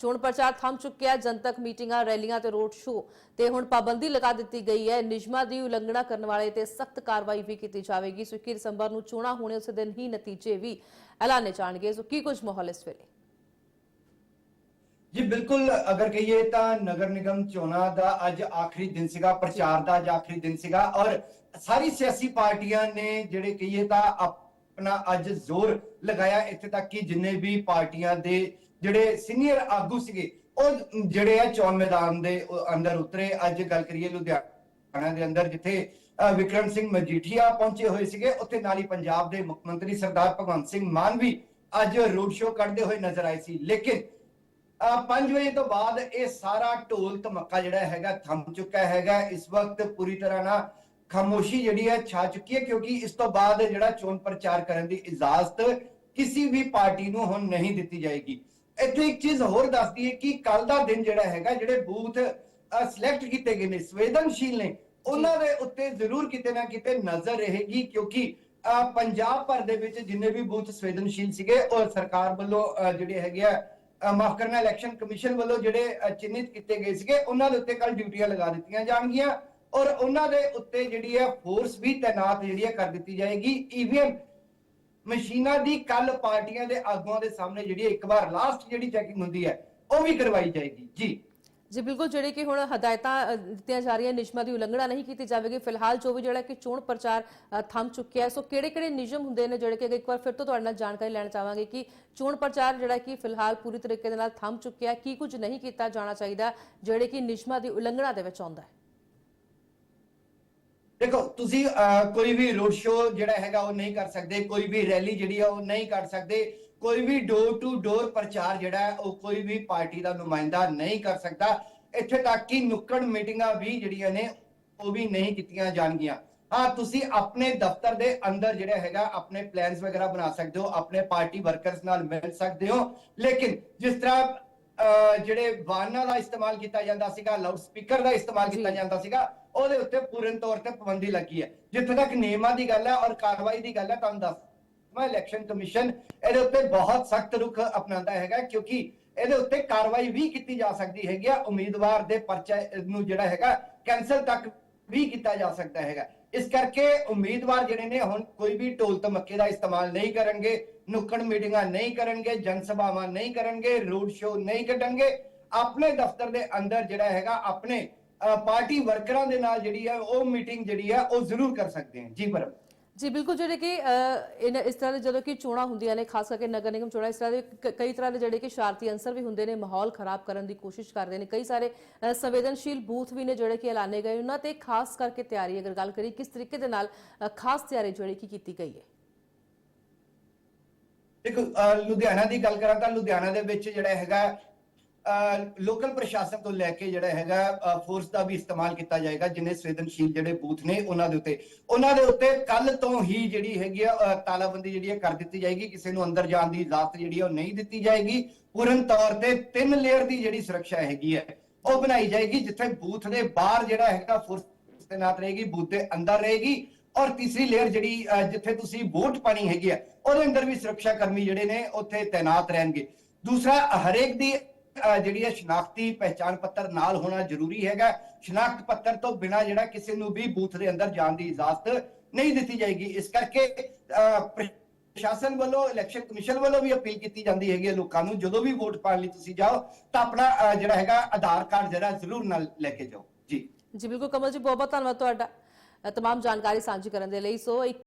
ਚੋਣ ਪ੍ਰਚਾਰ ਥੰਮ ਚੁੱਕਿਆ, ਜਨਤਕ ਮੀਟਿੰਗਾਂ, ਰੈਲੀਆਂ ਤੇ ਰੋਡ ਸ਼ੋਅ। ਤੇ ਹੁਣ ਪਾਬੰਦੀ ਲਗਾ ਦਿੱਤੀ ਗਈ ਹੈ। ਨਿਯਮਾਂ ਦੀ ਉਲੰਘਣਾ ਕਰਨ ਵਾਲੇ ਤੇ ਸਖਤ ਕਾਰਵਾਈ ਵੀ ਕੀਤੀ ਜਾਵੇਗੀ। ਸੋ 21 ਦਸੰਬਰ ਨੂੰ ਚੋਣਾਂ ਹੋਣੇ ਉਸੇ ਦਿਨ ਹੀ ਨਤੀਜੇ ਵੀ ਐਲਾਨੇ ਜਾਣਗੇ। ਸੋ ਕੀ ਕੁਝ ਮਾਹੌਲ ਇਸ ਵੇਲੇ। ਜੀ, ਬਿਲਕੁਲ ਅਗਰ ਕਹੀਏ ਤਾਂ ਨਗਰ ਨਿਗਮ ਚੋਣਾਂ ਦਾ ਅੱਜ ਆਖਰੀ ਦਿਨ ਸੀਗਾ, ਪ੍ਰਚਾਰ ਦਾ ਅੱਜ ਆਖਰੀ ਦਿਨ ਸੀਗਾ। ਔਰ ਸਾਰੀ ਸਿਆਸੀ ਪਾਰਟੀਆਂ ਨੇ ਜਿਹੜੇ ਕਹੀਏ ਤਾਂ ਆਪਣਾ ਅੱਜ ਜ਼ੋਰ ਲਗਾਇਆ। ਇੱਥੇ ਤੱਕ ਕਿ ਜਿੰਨੇ ਵੀ ਪਾਰਟੀਆਂ ਦੇ ਜਿਹੜੇ ਸੀਨੀਅਰ ਆਗੂ ਸੀਗੇ, ਉਹ ਜਿਹੜੇ ਆ ਚੋਣ ਮੈਦਾਨ ਦੇ ਅੰਦਰ ਉਤਰੇ। ਅੱਜ ਗੱਲ ਕਰੀਏ ਲੁਧਿਆਣਾ ਦੇ ਅੰਦਰ, ਜਿੱਥੇ ਵਿਕਰਮ ਸਿੰਘ ਮਜੀਠੀਆ ਪਹੁੰਚੇ ਹੋਏ ਸੀਗੇ, ਉੱਥੇ ਨਾਲ ਹੀ ਪੰਜਾਬ ਦੇ ਮੁੱਖ ਮੰਤਰੀ ਸਰਦਾਰ ਭਗਵੰਤ ਸਿੰਘ ਮਾਨ ਵੀ ਅੱਜ ਰੋਡ ਸ਼ੋਅ ਕਰਦੇ ਹੋਏ ਨਜ਼ਰ ਆਏ ਸੀ। ਲੇਕਿਨ 5 ਵਜੇ ਤੋਂ ਬਾਅਦ ਇਹ ਸਾਰਾ ਢੋਲ ਧਮੱਕਾ ਜਿਹੜਾ ਹੈਗਾ ਥੰਮ ਚੁੱਕਾ ਹੈਗਾ। ਇਸ ਵਕਤ ਪੂਰੀ ਤਰ੍ਹਾਂ ਨਾਲ ਖਾਮੋਸ਼ੀ ਜਿਹੜੀ ਹੈ ਛਾ ਚੁੱਕੀ ਹੈ, ਕਿਉਂਕਿ ਇਸ ਤੋਂ ਬਾਅਦ ਜਿਹੜਾ ਚੋਣ ਪ੍ਰਚਾਰ ਕਰਨ ਦੀ ਇਜਾਜ਼ਤ ਕਿਸੇ ਵੀ ਪਾਰਟੀ ਨੂੰ ਹੁਣ ਨਹੀਂ ਦਿੱਤੀ ਜਾਏਗੀ। ਇੱਥੇ ਇੱਕ ਚੀਜ਼ ਹੋਰ ਦੱਸਦੀ ਹੈ ਕਿ ਕੱਲ ਦਾ ਦਿਨ ਜਿਹੜਾ ਹੈਗਾ, ਜਿਹੜੇ ਬੂਥ ਸਿਲੈਕਟ ਕੀਤੇ ਗਏ ਨੇ, ਸੰਵੇਦਨਸ਼ੀਲ ਨੇ, ਉਹਨਾਂ ਦੇ ਉੱਤੇ ਜ਼ਰੂਰ ਕਿਤੇ ਨਾ ਕਿਤੇ ਨਜ਼ਰ ਰਹੇਗੀ ਕਿਉਂਕਿ ਪੰਜਾਬ ਭਰ ਦੇ ਵਿੱਚ ਜਿੰਨੇ ਵੀ ਬੂਥ ਸੰਵੇਦਨਸ਼ੀਲ ਸੀਗੇ, ਉਹ ਸਰਕਾਰ ਵੱਲੋਂ ਜਿਹੜੇ ਹੈਗੇ ਆ ਮਾਫ ਕਰਨਾ ਇਲੈਕਸ਼ਨ ਕਮਿਸ਼ਨ ਵੱਲੋਂ ਜਿਹੜੇ ਚਿੰਨਿਤ ਕੀਤੇ ਗਏ ਸੀਗੇ, ਉਹਨਾਂ ਦੇ ਉੱਤੇ ਕੱਲ ਡਿਊਟੀਆਂ ਲਗਾ ਦਿੱਤੀਆਂ ਜਾਣਗੀਆਂ ਔਰ ਉਹਨਾਂ ਦੇ ਉੱਤੇ ਜਿਹੜੀ ਹੈ ਫੋਰਸ ਵੀ ਤਾਇਨਾਤ ਜਿਹੜੀ ਹੈ ਕਰ ਦਿੱਤੀ ਜਾਏਗੀ ਈਵੀਐਮ ਮਸ਼ੀਨਾਂ ਦੀ ਕੱਲ ਪਾਰਟੀਆਂ ਦੇ ਆਗੂਆਂ ਦੇ ਸਾਹਮਣੇ ਜਿਹੜੀ ਇੱਕ ਵਾਰ ਲਾਸਟ ਜਿਹੜੀ ਚੈਕਿੰਗ ਹੁੰਦੀ ਹੈ, ਉਹ ਵੀ ਕਰਵਾਈ ਜਾਏਗੀ। ਜੀ। ਜੀ, ਬਿਲਕੁਲ ਜਿਹੜੀ ਕਿ ਹੁਣ ਹਦਾਇਤਾਂ ਦਿੱਤੀਆਂ ਜਾ ਰਹੀਆਂ, ਨਿਯਮਾਂ ਦੀ ਉਲੰਘਣਾ ਨਹੀਂ ਕੀਤੀ ਜਾਵੇਗੀ। ਫਿਲਹਾਲ ਜੋ ਵੀ ਜਿਹੜਾ ਕਿ ਚੋਣ ਪ੍ਰਚਾਰ ਥੰਮ ਚੁੱਕਿਆ ਹੈ, ਸੋ ਕਿਹੜੇ ਕਿਹੜੇ ਨਿਯਮ ਹੁੰਦੇ ਨੇ ਜਿਹੜੇ ਕਿ ਇੱਕ ਵਾਰ ਫਿਰ ਤੋਂ ਤੁਹਾਡੇ ਨਾਲ ਜਾਣਕਾਰੀ ਲੈਣਾ ਚਾਹਾਂਗੇ ਕਿ ਚੋਣ ਪ੍ਰਚਾਰ ਜਿਹੜਾ ਕਿ ਫਿਲਹਾਲ ਪੂਰੀ ਤਰੀਕੇ ਦੇ ਨਾਲ ਥੰਮ ਚੁੱਕਿਆ ਕੀ ਕੁਝ ਨਹੀਂ ਕੀਤਾ ਜਾਣਾ ਚਾਹੀਦਾ, ਜਿਹੜੇ ਕਿ ਨਿਯਮਾਂ ਦੀ ਉਲੰਘਣਾ ਦੇ ਵਿੱਚ ਆਉਂਦਾ ਹੈ? ਦੇਖੋ, ਤੁਸੀਂ ਕੋਈ ਵੀ ਰੋਡ ਸ਼ੋਅ ਜਿਹੜਾ ਹੈਗਾ ਉਹ ਨਹੀਂ ਕਰ ਸਕਦੇ, ਕੋਈ ਵੀ ਰੈਲੀ ਜਿਹੜੀ ਆ ਉਹ ਨਹੀਂ ਕਰ ਸਕਦੇ, ਕੋਈ ਵੀ ਡੋਰ ਟੂ ਡੋਰ ਪ੍ਰਚਾਰ ਜਿਹੜਾ ਉਹ ਕੋਈ ਵੀ ਪਾਰਟੀ ਦਾ ਨੁਮਾਇੰਦਾ ਨਹੀਂ ਕਰ ਸਕਦਾ। ਇੱਥੇ ਤੱਕ ਕਿ ਨੁੱਕੜ ਮੀਟਿੰਗਾਂ ਵੀ ਜਿਹੜੀਆਂ ਨੇ, ਉਹ ਵੀ ਨਹੀਂ ਕੀਤੀਆਂ ਜਾਣਗੀਆਂ। ਹਾਂ, ਤੁਸੀਂ ਆਪਣੇ ਦਫ਼ਤਰ ਦੇ ਅੰਦਰ ਜਿਹੜਾ ਹੈਗਾ, ਆਪਣੇ ਪਲਾਨਸ ਵਗੈਰਾ ਬਣਾ ਸਕਦੇ ਹੋ, ਆਪਣੇ ਪਾਰਟੀ ਵਰਕਰਸ ਨਾਲ ਮਿਲ ਸਕਦੇ ਹੋ। ਲੇਕਿਨ ਜਿਸ ਤਰ੍ਹਾਂ ਜਿਹੜੇ ਵਾਹਨਾਂ ਦਾ ਇਸਤੇਮਾਲ ਕੀਤਾ ਜਾਂਦਾ ਸੀਗਾ ਲਾਊਡ ਸਪੀਕਰ ਦਾ ਇਸਤੇਮਾਲ ਕੀਤਾ। ਜਾਂਦਾ ਸੀਗਾ ਉਹਦੇ ਉੱਤੇ ਪੂਰਨ ਤੌਰ ਤੇ ਪਾਬੰਦੀ ਲੱਗੀ ਹੈ ਜਿੱਥੇ ਤੱਕ ਨਿਯਮਾਂ ਦੀ ਗੱਲ ਹੈ ਔਰ ਕਾਰਵਾਈ ਦੀ ਗੱਲ ਹੈ ਤੁਹਾਨੂੰ ਦੱਸ ਮੈਂ ਇਲੈਕਸ਼ਨ ਕਮਿਸ਼ਨ ਇਹਦੇ ਉੱਤੇ ਬਹੁਤ ਸਖਤ ਰੁਖ ਅਪਣਾਉਂਦਾ ਹੈਗਾ ਕਿਉਂਕਿ ਇਹਦੇ ਉੱਤੇ ਕਾਰਵਾਈ ਵੀ ਕੀਤੀ ਜਾ ਸਕਦੀ ਹੈਗੀ ਆ ਉਮੀਦਵਾਰ ਦੇ ਪਰਚਾ ਨੂੰ ਜਿਹੜਾ ਹੈਗਾ ਕੈਂਸਲ ਤੱਕ ਵੀ ਕੀਤਾ ਜਾ ਸਕਦਾ ਹੈਗਾ ਇਸ ਕਰਕੇ ਉਮੀਦਵਾਰ ਜਿਹੜੇ ਨੇ ਹੁਣ ਕੋਈ ਵੀ ਢੋਲ ਧਮੱਕੇ ਦਾ ਇਸਤੇਮਾਲ ਨਹੀਂ ਕਰਨਗੇ, ਨੁੱਕੜ ਮੀਟਿੰਗਾਂ ਨਹੀਂ ਕਰਨਗੇ ਜਨਸਭਾਵਾਂ ਨਹੀਂ ਕਰਨਗੇ, ਰੋਡ ਸ਼ੋਅ ਨਹੀਂ ਕੱਢਣਗੇ, ਆਪਣੇ ਦਫ਼ਤਰ ਦੇ ਅੰਦਰ ਜਿਹੜਾ ਹੈਗਾ, ਆਪਣੇ ਪਾਰਟੀ ਵਰਕਰਾਂ ਦੇ ਨਾਲ ਜਿਹੜੀ ਹੈ ਉਹ ਮੀਟਿੰਗ ਜਿਹੜੀ ਹੈ ਉਹ ਜ਼ਰੂਰ ਕਰ ਸਕਦੇ ਹਨ ਜੀ, ਪਰਮ। ਜੀ, ਬਿਲਕੁਲ ਜਿਹੜੇ ਕਿ ਇਸ ਤਰ੍ਹਾਂ ਦੇ ਜਦੋਂ ਕਿ ਚੋਣਾਂ ਹੁੰਦੀਆਂ ਨੇ, ਖਾਸ ਕਰਕੇ ਨਗਰ ਨਿਗਮ ਚੋਣਾਂ, ਇਸ ਤਰ੍ਹਾਂ ਦੇ ਕਈ ਤਰ੍ਹਾਂ ਦੇ ਜਿਹੜੇ ਕਿ ਸ਼ਰਾਰਤੀ ਅੰਸਰ ਵੀ ਹੁੰਦੇ ਨੇ, ਮਾਹੌਲ ਖਰਾਬ ਕਰਨ ਦੀ ਕੋਸ਼ਿਸ਼ ਕਰਦੇ ਨੇ, ਕਈ ਸਾਰੇ ਸੰਵੇਦਨਸ਼ੀਲ ਬੂਥ ਵੀ ਨੇ ਜਿਹੜੇ ਕਿ ਐਲਾਨੇ ਗਏ ਉਹਨਾਂ ਤੇ ਖਾਸ ਕਰਕੇ ਤਿਆਰੀ, ਅਗਰ ਗੱਲ ਕਰੀ ਕਿਸ ਤਰੀਕੇ ਦੇ ਨਾਲ ਖਾਸ ਤਿਆਰੀ ਜਿਹੜੀ ਕਿ ਕੀਤੀ ਗਈ ਹੈ? ਦੇਖੋ ਲੁਧਿਆਣਾ ਦੀ ਗੱਲ ਕਰਾਂ ਤਾਂ ਲੁਧਿਆਣਾ ਦੇ ਵਿੱਚ ਜਿਹੜਾ ਹੈਗਾ ਲੋਕਲ ਪ੍ਰਸ਼ਾਸਨ ਤੋਂ ਲੈ ਕੇ ਜਿਹੜਾ ਹੈਗਾ ਫੋਰਸ ਦਾ ਵੀ ਇਸਤੇਮਾਲ ਕੀਤਾ ਜਾਏਗਾ, ਜਿਨੇ ਸੰਵੇਦਨਸ਼ੀਲ ਜਿਹੜੇ ਬੂਥ ਨੇ ਉਹਨਾਂ ਦੇ ਉੱਤੇ। ਉਹਨਾਂ ਦੇ ਉੱਤੇ ਕੱਲ ਤੋਂ ਹੀ ਜਿਹੜੀ ਹੈਗੀ ਆ ਤਾਲਾਬੰਦੀ ਜਿਹੜੀ ਹੈ ਕਰ ਦਿੱਤੀ ਜਾਏਗੀ। ਕਿਸੇ ਨੂੰ ਅੰਦਰ ਜਾਣ ਦੀ ਇਜਾਜ਼ਤ ਜਿਹੜੀ ਉਹ ਨਹੀਂ ਦਿੱਤੀ ਜਾਏਗੀ। ਪੂਰਨ ਤੌਰ ਤੇ ਤਿੰਨ ਲੇਅਰ ਦੀ ਜਿਹੜੀ ਸੁਰੱਖਿਆ ਹੈਗੀ ਹੈ ਉਹ ਬਣਾਈ ਜਾਏਗੀ, ਜਿੱਥੇ ਬੂਥ ਦੇ ਬਾਹਰ ਜਿਹੜਾ ਹੈਗਾ ਫੋਰਸ ਤੈਨਾਤ ਰਹੇਗੀ, ਬੂਥ ਦੇ ਅੰਦਰ ਰਹੇਗੀ। ਔਰ ਤੀਸਰੀ ਲੇਅਰ ਜਿਹੜੀ ਜਿੱਥੇ ਤੁਸੀਂ ਵੋਟ ਪਾਣੀ ਹੈਗੀ ਹੈ ਉਹਦੇ ਅੰਦਰ ਵੀ ਸੁਰੱਖਿਆ ਕਰਮੀ ਜਿਹੜੇ ਨੇ, ਉੱਥੇ ਤੈਨਾਤ ਰਹਿਣਗੇ। ਦੂਸਰਾ, ਹਰੇਕ ਦੀ ਜਿਹੜੀ ਹੈ ਸ਼ਨਾਖਤੀ ਪਹਿਚਾਣ ਪੱਤਰ ਨਾਲ ਹੋਣਾ ਜ਼ਰੂਰੀ ਹੈਗਾ। ਸ਼ਨਾਖਤ ਪੱਤਰ ਤੋਂ ਬਿਨਾ ਜਿਹੜਾ ਕਿਸੇ ਨੂੰ ਵੀ ਬੂਥ ਦੇ ਅੰਦਰ ਜਾਣ ਦੀ ਇਜਾਜ਼ਤ ਨਹੀਂ ਦਿੱਤੀ ਜਾਏਗੀ। ਇਸ ਕਰਕੇ ਪ੍ਰਸ਼ਾਸਨ ਵੱਲੋਂ ਇਲੈਕਸ਼ਨ ਕਮਿਸ਼ਨ ਵੱਲੋਂ ਵੀ ਅਪੀਲ ਕੀਤੀ ਜਾਂਦੀ ਹੈਗੀ ਹੈ ਲੋਕਾਂ ਨੂੰ ਜਦੋਂ ਵੀ ਵੋਟ ਪਾਉਣ ਲਈ ਤੁਸੀਂ ਜਾਓ ਤਾਂ ਆਪਣਾ ਜਿਹੜਾ ਹੈਗਾ ਆਧਾਰ ਕਾਰਡ ਜਿਹੜਾ ਜ਼ਰੂਰ ਨਾਲ ਲੈ ਕੇ ਜਾਓ। ਜੀ। ਜੀ ਬਿਲਕੁਲ ਕਮਲ ਜੀ ਬਹੁਤ ਬਹੁਤ ਧੰਨਵਾਦ ਤੁਹਾਡਾ। ਅ, ਤਮਾਮ ਜਾਣਕਾਰੀ ਸਾਂਝੀ ਕਰਨ ਦੇ ਲਈ। ਸੋ